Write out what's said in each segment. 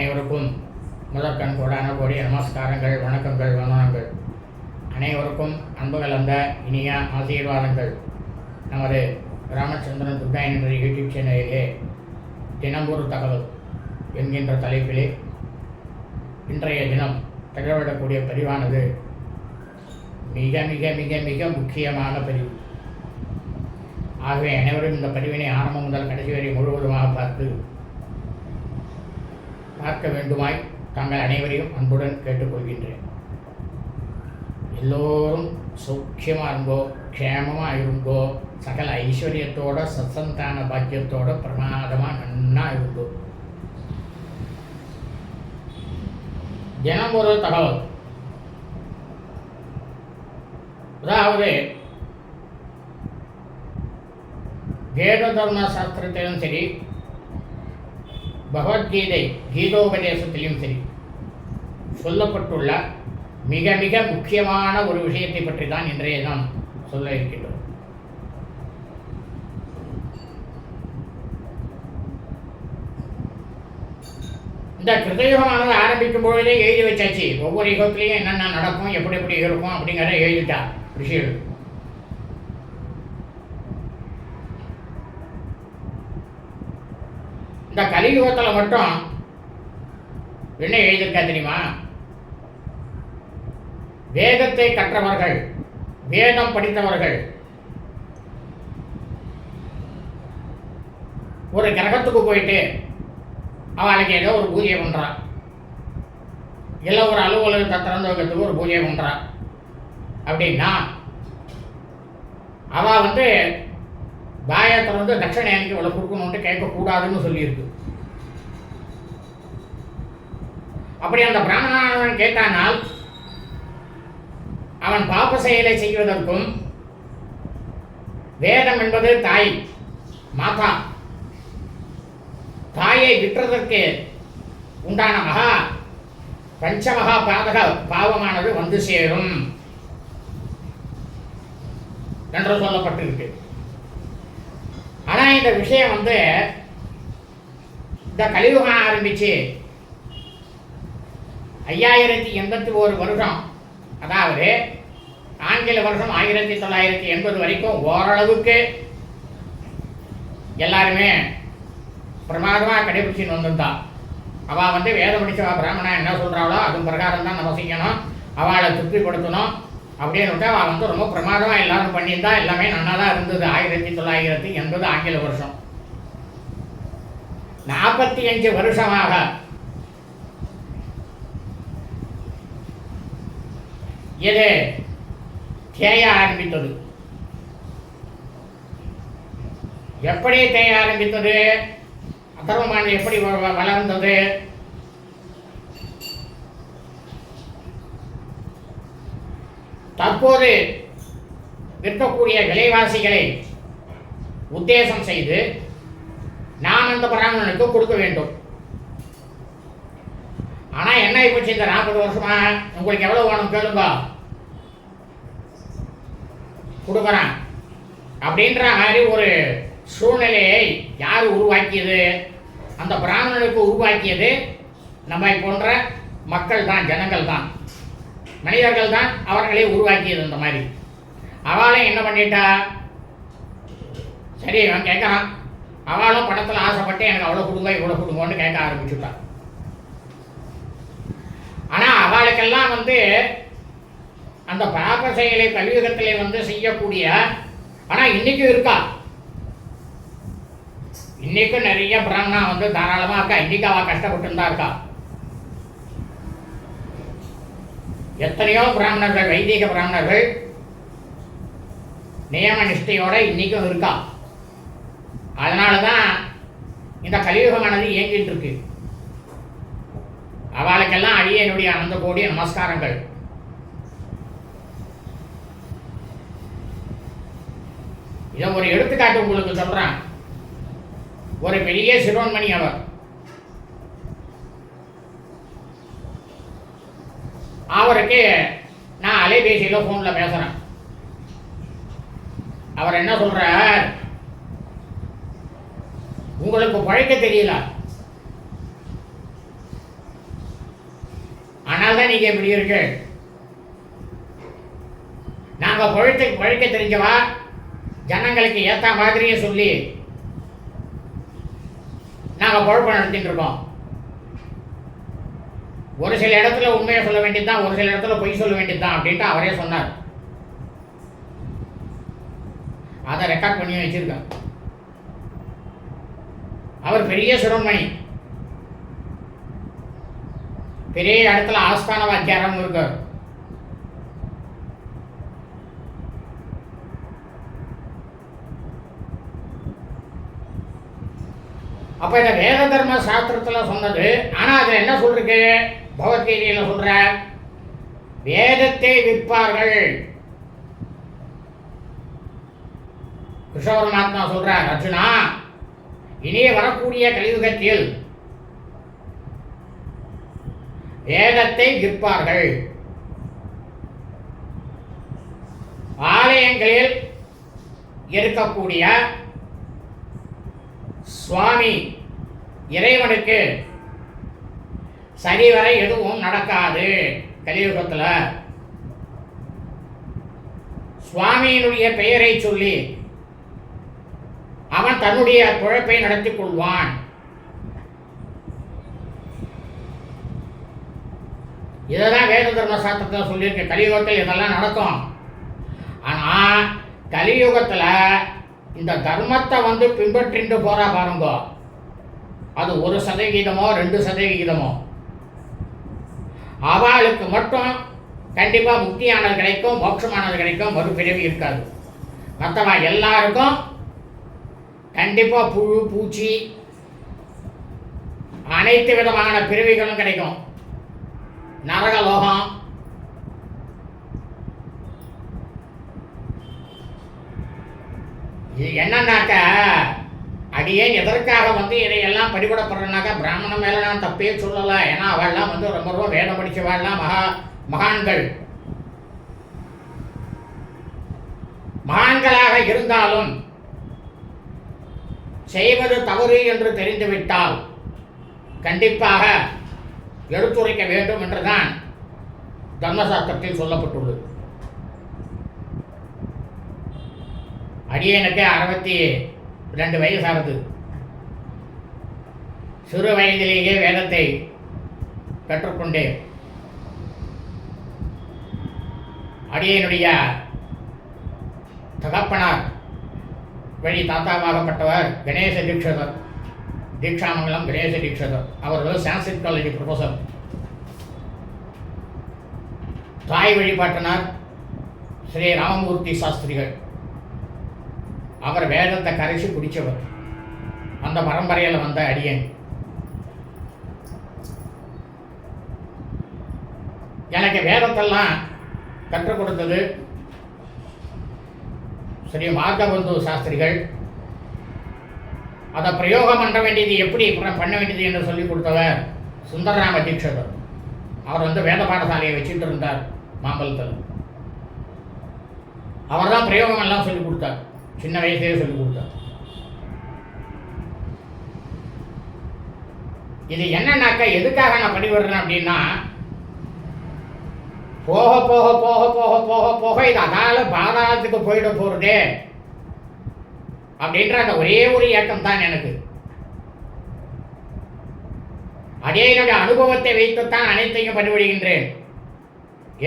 அனைவருக்கும் முதற்கண் கூடான கோடி நமஸ்காரங்கள் வணக்கங்கள் வந்தனங்கள். அனைவருக்கும் அன்பு கலந்த இனிய ஆசீர்வாதங்கள். நமது ராமச்சந்திரன் துர்கா என்ற யூடியூப் சேனலிலே தினம்பொரு தகவல் என்கின்ற தலைப்பிலே இன்றைய தினம் திகழ்விடக்கூடிய பதிவானது மிக மிக மிக மிக முக்கியமான பதிவு. ஆகவே அனைவரும் இந்த பதிவினை ஆரம்பம் முதல் கடைசி வரை முழுவதுமாக பார்த்து பார்க்க வேண்டுமாய் தங்கள் அனைவரையும் அன்புடன் கேட்டுக்கொள்கின்றேன். எல்லோரும் சௌக்கியமாக இருங்கோ க்ஷேமமாக இருங்கோ சகல ஐஸ்வர்யத்தோட சத்சந்தான பாக்கியத்தோட பிரமாதமாக நன்னா இருங்கோ. தினம் ஒரு தகவல். அதாவது வேத தர்ம சாஸ்திரத்திலும் சரி பகவத்கீதை கீதோபதேசத்திலையும் சரி சொல்லப்பட்டுள்ள மிக மிக முக்கியமான ஒரு விஷயத்தை பற்றி தான் இன்றைய நாம் சொல்ல இருக்கின்றோம். இந்த கிருதயுகமானது ஆரம்பிக்கும் பொழுதே எழுதி வச்சாச்சு. ஒவ்வொரு யுகத்திலையும் என்னென்ன நடக்கும் எப்படி எப்படி இருக்கும் அப்படிங்கிறத எழுதிட்டா ரிஷிகள். இந்த கலியுகத்தில் மட்டும் என்ன எழுதியிருக்கா தெரியுமா? வேதத்தை கற்றவர்கள் வேதம் படித்தவர்கள் ஒரு கிரகத்துக்கு போயிட்டு அவளுக்கு ஏதோ ஒரு பூஜை பண்ணுறான் இல்லை ஒரு அலுவலகத்தை திறந்து ஒரு பூஜை பண்ணுறான் அப்படின்னா அவள் வந்து பாயை வந்து தட்சணை அன்னைக்கு இவ்வளோ கொடுக்கணுன்ட்டு கேட்கக்கூடாதுன்னு சொல்லியிருக்கு. அப்படி அந்த பிராமணன் கேட்டானால் அவன் பாப்ப செயலை செய்வதற்கும் வேதம் என்பது தாய் மாதா. தாயை விற்றதற்கு உண்டான மகா பஞ்சமகா பாதக பாவமானது வந்து சேரும் என்று சொல்லப்பட்டிருக்கு. ஆனால் இந்த விஷயம் வந்து இந்த கலியுகம் ஆரம்பிச்சு ஐயாயிரத்தி எண்பத்தி ஒரு வருஷம். அதாவது ஆங்கில வருஷம் ஆயிரத்தி தொள்ளாயிரத்தி எண்பது வரைக்கும் ஓரளவுக்கு எல்லாருமே பிரமாதமாக கடைபிடிச்சின்னு வந்திருந்தா. அவள் வந்து வேத முடிச்சவா பிராமணா என்ன சொல்கிறாளோ அது பிரகாரம் தான் நம்ம செய்யணும். அவளை திருப்திப்படுத்தணும் அப்படின்னு விட்டு அவள் வந்து ரொம்ப பிரமாதமாக எல்லாரும் பண்ணியிருந்தா எல்லாமே நல்லா தான் இருந்தது. ஆயிரத்தி தொள்ளாயிரத்தி எண்பது ஆங்கில வருஷம். நாற்பத்தி அஞ்சு வருஷமாக இது தேய ஆரம்பித்தது. எப்படி தேய ஆரம்பித்தது? அதர்மமானது எப்படி வளர்ந்தது? தற்போது விற்கக்கூடிய விலைவாசிகளை உத்தேசம் செய்து நாம் அந்த பிராமணனுக்கு கொடுக்க வேண்டும். ஆனா என்ன போச்சு இந்த நாற்பது வருஷமா? உங்களுக்கு எவ்வளவு வேணும் கேளுங்க. கொடுக்குறான். அப்படின்ற மாதிரி ஒரு சூழ்நிலையை யார் உருவாக்கியது? அந்த பிராமணனுக்கு உருவாக்கியது நம்மை போன்ற மக்கள் தான் ஜனங்கள் தான். மனிதர்கள் தான் அவர்களை உருவாக்கியது இந்த மாதிரி. அவளும் என்ன பண்ணிட்டா? சரி அவன் கேட்குறான் அவளும் படத்தில் ஆசைப்பட்டு எனக்கு அவ்வளோ கொடுங்க இவ்வளோ கொடுங்கன்னு கேட்க ஆரம்பிச்சுட்டான் ஆனால் வந்து அந்த பாப செயலை கலியுகத்திலே வந்து செய்யக்கூடிய ஆனால் இன்னைக்கும் இருக்கா? இன்னைக்கும் நிறைய பிராமணா வந்து தாராளமாக இருக்கா? இன்றைக்கு அவள் கஷ்டப்பட்டு தான் இருக்கா? எத்தனையோ பிராமணர்கள் வைதிக பிராமணர்கள் நியம நிஷ்டையோட இன்னைக்கும் இருக்கா? அதனால தான் இந்த கலியுகமானது இயங்கிட்டு இருக்கு. அவளுக்கெல்லாம் அடியனுடைய அனந்த கோடி நமஸ்காரங்கள். இதை ஒரு எடுத்துக்காட்டு உங்களுக்கு சொல்றேன். ஒரு பெரிய சிறுவன்மணி அவர். அவருக்கு நான் அலைபேசியில் ஃபோனில் பேசுகிறேன் அவர் என்ன சொல்கிறார் உங்களுக்கு பழைக்க தெரியல. தான் நீங்க இப்படி இருக்கு? நாங்க பழைத்த பழைக்க தெரிஞ்சவா? ஜனங்களுக்கு ஏத்த மாதிரியே சொல்லி நாங்க பொழப்பு நடத்திட்டு இருக்கோம். ஒரு சில இடத்துல உண்மையை சொல்ல வேண்டியதுதான் ஒரு சில இடத்துல பொய் சொல்ல வேண்டியதுதான் அப்படின்ட்டு அவரே சொன்னார். அதை ரெக்கார்ட் பண்ணி வச்சிருக்கேன் அவர் பெரிய சிரமணி பெரிய இடத்துல ஆஸ்தான வாக்கியாரம் இருக்கார் அப்ப இந்த வேத தர்ம சாஸ்திரத்துல சொன்னது ஆனா அதுல என்ன சொல்லிருக்கு பகவத்கீதையில சொல்ற? வேதத்தை விற்பார்கள். கிருஷ்ண பரமாத்மா சொல்றார் அர்ஜுனா இனியே வரக்கூடிய கலியுகத்தில் வேதத்தை விற்பார்கள். ஆலயங்களில் இருக்கக்கூடிய சுவாமி இறைவனுக்கு சரிவரை எதுவும் நடக்காது. கலியுகத்தில். சுவாமியினுடைய பெயரை சொல்லி அவன் தன்னுடைய குழப்பை நடத்திக் கொள்வான். இதெல்லாம் வேத தர்ம சாஸ்திரத்தில் சொல்லியிருக்கு. கலியுகத்தில் இதெல்லாம் நடக்கும். ஆனால் கலியுகத்தில் இந்த தர்மத்தை வந்து பின்பற்றிட்டு போகிறா பாருங்க. அது ஒரு சதவிகிதமோ ரெண்டு சதவிகிதமோ. அவளுக்கு மட்டும் கண்டிப்பாக முக்தியானது கிடைக்கும் மோட்சமானது கிடைக்கும் மறுபிறவி இருக்காது. மற்றவா எல்லாருக்கும் கண்டிப்பாக புழு பூச்சி அனைத்து விதமான பிறவிகளும் கிடைக்கும். நரகலோகம். இது என்னன்னாக்க அடியேன் எதற்காக வந்து இதையெல்லாம் படிபடப்படுறேன்னாக்கா பிராமணன் மேல நான் தப்பே சொல்லலை. ஏன்னா அவள்லாம் வந்து ரொம்ப ரொம்ப வேதம் படிச்சவாள்லாம் மகா மகான்கள். மகான்களாக இருந்தாலும் செய்வது தவறு என்று தெரிந்துவிட்டால் கண்டிப்பாக எடுத்துரைக்க வேண்டும் என்றுதான் தர்மசாஸ்திரத்தில் சொல்லப்பட்டுள்ளது. அடியனுக்கு அறுபத்தி ரெண்டு வயசாகுது சிறு வயதிலேயே வேதத்தை கற்றுக்கொண்டேன். அடியனுடைய தகப்பனார் வழி தாத்தாவாகப்பட்டவர் கணேச தீட்சிதர். தீட்சாமங்கலம் கணேச தீட்சதர். அவர்கள் வந்து சான்ஸ்கிரிட் காலேஜ் ப்ரொஃபஸர் தாய் வழிபாட்டனார் ஸ்ரீ ராமமூர்த்தி சாஸ்திரிகள். அவர் வேதத்தை கரைச்சி குடித்தவர் அந்த பரம்பரையில் வந்த அடியன். எனக்கு வேதத்தெல்லாம் கற்றுக் கொடுத்தது ஸ்ரீ மார்கபந்து சாஸ்திரிகள். அதை பிரயோகம் பண்ண வேண்டியது எப்படி? பண்ண பண்ண வேண்டியது என்று சொல்லிக் கொடுத்தவர் சுந்தரராம தீட்சதர். அவர் வந்து வேத பாடசாலையை வச்சுட்டு இருந்தார் மாம்பலத்தில் அவர் தான் பிரயோகம் எல்லாம் சொல்லிக் கொடுத்தார். சின்ன வயசுலேயே சொல்லிக் கொடுத்தார். இது என்னன்னாக்கா எதுக்காக நான் படிவிடுறேன் அப்படின்னா போக போக போக போக போக போக இது அதால பாதாளத்துக்கு போயிட போகிறதே அப்படின்ற அந்த ஒரே ஒரு ஏக்கம் தான் எனக்கு. அதே என்னுடைய அனுபவத்தை வைத்துத்தான் அனைத்தையும் பண்ணிவிடுகின்றேன்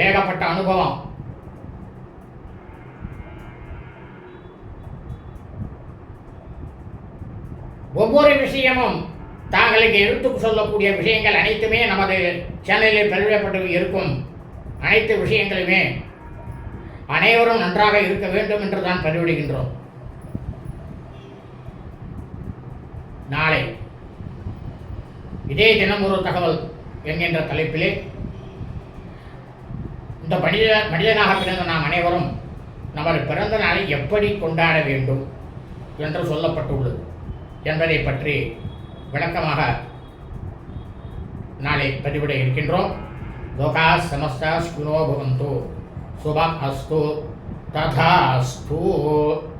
ஏகப்பட்ட அனுபவம். ஒவ்வொரு விஷயமும் தாங்களுக்கு எடுத்து சொல்லக்கூடிய விஷயங்கள் அனைத்துமே நமது சேனலில் பதிவிடப்பட்டு இருக்கும். அனைத்து விஷயங்களுமே அனைவரும் நன்றாக இருக்க வேண்டும் என்று தான் பதிவிடுகின்றோம் நாளை. இதே தினம் ஒரு தகவல் என்கின்ற தலைப்பிலே. இந்த மனித மனிதனாக பிறந்த நாம் அனைவரும் நமது பிறந்த நாளை எப்படி கொண்டாட வேண்டும் என்று சொல்லப்பட்டுள்ளது என்பதை பற்றி விளக்கமாக நாளை பதிவிட இருக்கின்றோம். லோகா சமஸ்தா ஸ்குனோ பவந்தோ. சுபம் அஸ்து. ததா அஸ்து.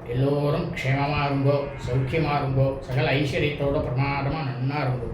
எல்லோரும் க்ஷேமமாக இருங்கோ சௌக்கியமாக இருங்கோ சகல ஐஸ்வர்யத்தோட பிரமாதமாக நன்னா இருங்கோ.